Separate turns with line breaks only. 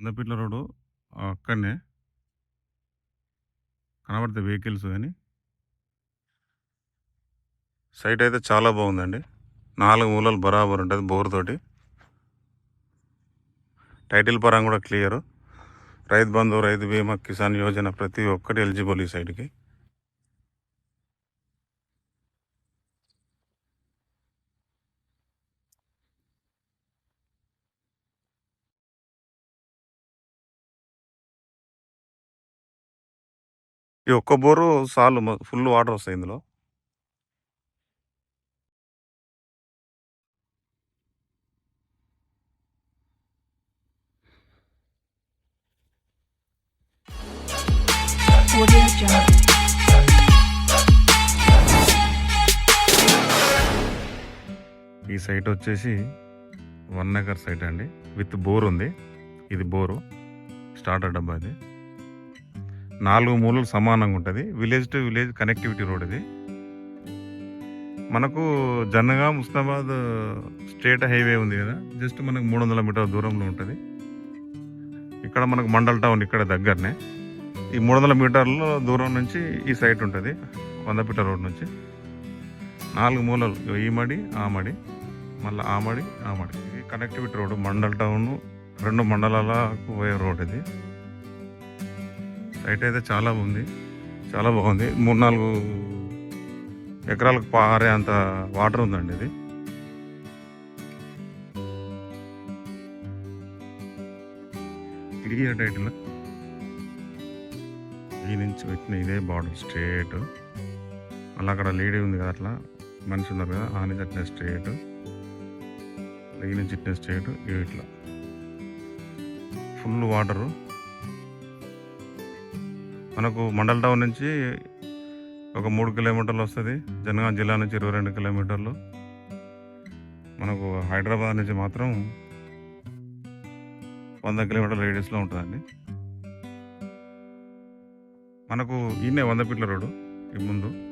వందపీట్ల road అక్కడనే. కనబడతాయి vehicles కానీ సైట్ అయితే చాలా బాగుందండి. నాలుగు మూలలు బరాబర్ ఉంటుంది బోర్ తోటి. టైటిల్ పరంగా కూడా క్లియర్. రైతు బంధు రైతు బీమా కిసాన్ యోజన ప్రతి ఒక్కటి ఎలిజిబుల్ ఈ సైడ్కి ఈ ఒక్క బోరు చాలు ఫుల్ వాటర్ వస్తాయి ఇందులో. ఈ సైట్ వచ్చేసి వన్ ఎకర్ సైట్ అండి. విత్ బోర్ ఉంది. ఇది బోరు. స్టార్టర్ డబ్బా అది నాలుగు మూలలు సమానంగా ఉంటుంది. Village to village connectivity road ఇది. మనకు జన్నగా ముస్తాబాద్ స్టేట్ హైవే ఉంది కదా. జస్ట్ మనకు మూడు వందల మీటర్ల దూరంలో ఉంటుంది. ఇక్కడ మనకు మండల్ టౌన్ ఇక్కడ దగ్గరనే. ఈ మూడు వందల మీటర్ల దూరం నుంచి ఈ సైట్ ఉంటుంది. వందపీట రోడ్ నుంచి. నాలుగు మూలలు ఈ మడి ఆ మడి మళ్ళీ ఆ మడి ఆ మడి. ఇది కనెక్టివిటీ రోడ్ మండల్ టౌన్ రెండు మండలాలకు పోయే రోడ్ ఇది. సైట్ అయితే చాలా ఉంది. చాలా బాగుంది. మూడు నాలుగు ఎకరాలకు పారే అంత వాటర్ ఉందండి ఇది. Clear title? ఈ నుంచి వచ్చిన ఇదే బార్డర్ స్ట్రేట్. మళ్ళీ అక్కడ లేడీ ఉంది కదా అట్లా. మనిషి ఉన్నారు కదా ఆ నుంచి స్ట్రేట్. ఈ నుంచి ఇట్టిన స్ట్రేట్ ఇట్లా. Full water. మనకు మండల్ టౌన్ నుంచి ఒక మూడు కిలోమీటర్లు వస్తుంది. జనగాం జిల్లా నుంచి ఇరవై రెండు కిలోమీటర్లు. మనకు హైదరాబాద్ నుంచి మాత్రం వంద కిలోమీటర్ల రేడియస్లో ఉంటుందండి. మనకు ఈయనే వంద ఫీట్ల రోడ్డు ఈ ముందు.